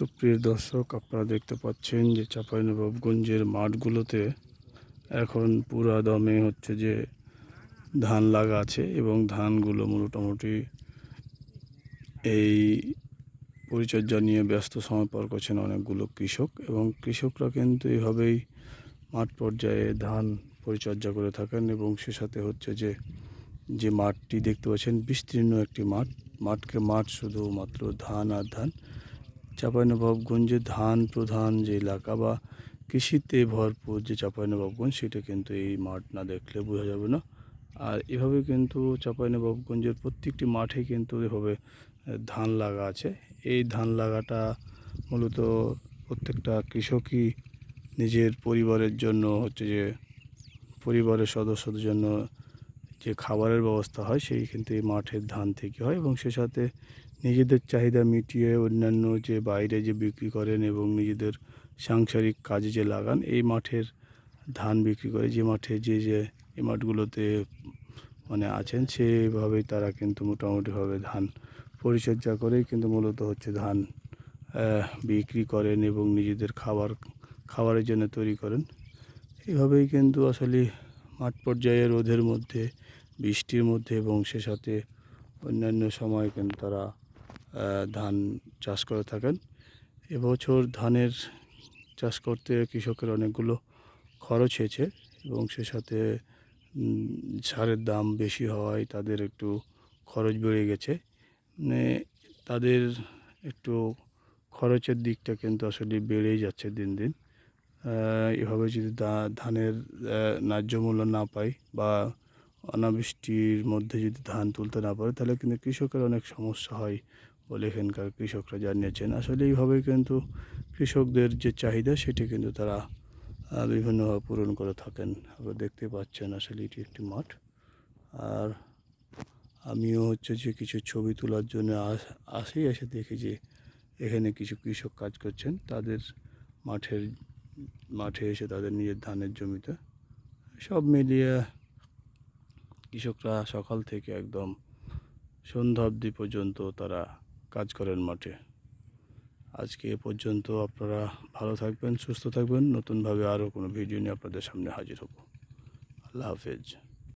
সুপ্রিয় দর্শক, আপনারা দেখতে পাচ্ছেন যে চাঁপাইনবাবগঞ্জের মাঠগুলোতে এখন পুরা দমে হচ্ছে যে ধান লাগা আছে এবং ধানগুলো মোটামুটি এই পরিচর্যা নিয়ে ব্যস্ত সময় পার করছেন অনেকগুলো কৃষক এবং কৃষকরা কিন্তু এইভাবেই মাঠ পর্যায়ে ধান পরিচর্যা করে থাকেন এবং সে সাথে হচ্ছে যে যে মাঠটি দেখতে পাচ্ছেন, বিস্তীর্ণ একটি মাঠ। মাঠকে মাঠ শুধুমাত্র ধান আর ধান। চাঁপাইনবাবগঞ্জে ধান প্রধান, যে এলাকা বা কৃষিতে ভরপুর যে চাঁপাইনবাবগঞ্জ সেটা কিন্তু এই মাঠ না দেখলে বোঝা যাবে না। আর এভাবে কিন্তু চাঁপাইনবাবগঞ্জের প্রত্যেকটি মাঠে কিন্তু এভাবে ধান লাগা আছে। এই ধান লাগাটা মূলত প্রত্যেকটা কৃষকই নিজের পরিবারের জন্য, হচ্ছে যে পরিবারের সদস্যদের জন্য যে খাবারের ব্যবস্থা হয়, সেই কিন্তু এই মাঠের ধান থেকে হয় এবং সে সাথে নিজেদের চাহিদা মিটিয়ে অন্যান্য যে বাইরে যে বিক্রি করেন এবং নিজেদের সাংসারিক কাজে যে লাগান, এই মাঠের ধান বিক্রি করে যে মাঠে যে যে এই মাঠগুলোতে মানে আছেন, সেভাবেই তারা কিন্তু মোটামুটিভাবে ধান পরিচর্যা করেই কিন্তু মূলত হচ্ছে ধান বিক্রি করেন এবং নিজেদের খাবার, খাবারের জন্য তৈরি করেন। এইভাবেই কিন্তু আসলে মাঠ পর্যায়ে রোদের মধ্যে বৃষ্টির মধ্যে এবং সে সাথে অন্যান্য সময় কিন্তু তারা ধান চাষ করে থাকেন। এবছর ধানের চাষ করতে কৃষকের অনেকগুলো খরচ হয়েছে এবং সে সাথে সারের দাম বেশি হওয়ায় তাদের একটু খরচ বেড়ে গেছে। মানে তাদের একটু খরচের দিকটা কিন্তু আসলে বেড়েই যাচ্ছে দিন দিন। এভাবে যদি ধানের ন্যায্য মূল্য না পাই বা অনাবৃষ্টির মধ্যে যদি ধান তুলতে না পারে, তাহলে কিন্তু কৃষকের অনেক সমস্যা হয় বলে এখানকার কৃষকরা জানিয়েছেন। আসলে এইভাবে কিন্তু কৃষকদের যে চাহিদা, সেটি কিন্তু তারা বিভিন্নভাবে পূরণ করে থাকেন। আপনারা দেখতে পাচ্ছেন আসলে এটি একটি মাঠ। আর আমিও হচ্ছে যে কিছু ছবি তোলার জন্য আস- আসি, এসে দেখি যে এখানে কিছু কৃষক কাজ করছেন। তাদের মাঠের, মাঠে এসে তাদের নিজের ধানের জমিতে সব মিলিয়ে কৃষকরা সকাল থেকে একদম সন্ধ্যা অবধি পর্যন্ত তারা কাজ করেন মাঠে। আজকে এ পর্যন্ত আপনারা ভালো থাকবেন, সুস্থ থাকবেন। নতুনভাবে আরও কোনো ভিডিও নিয়ে আপনাদের সামনে হাজির হব। আল্লাহ হাফেজ।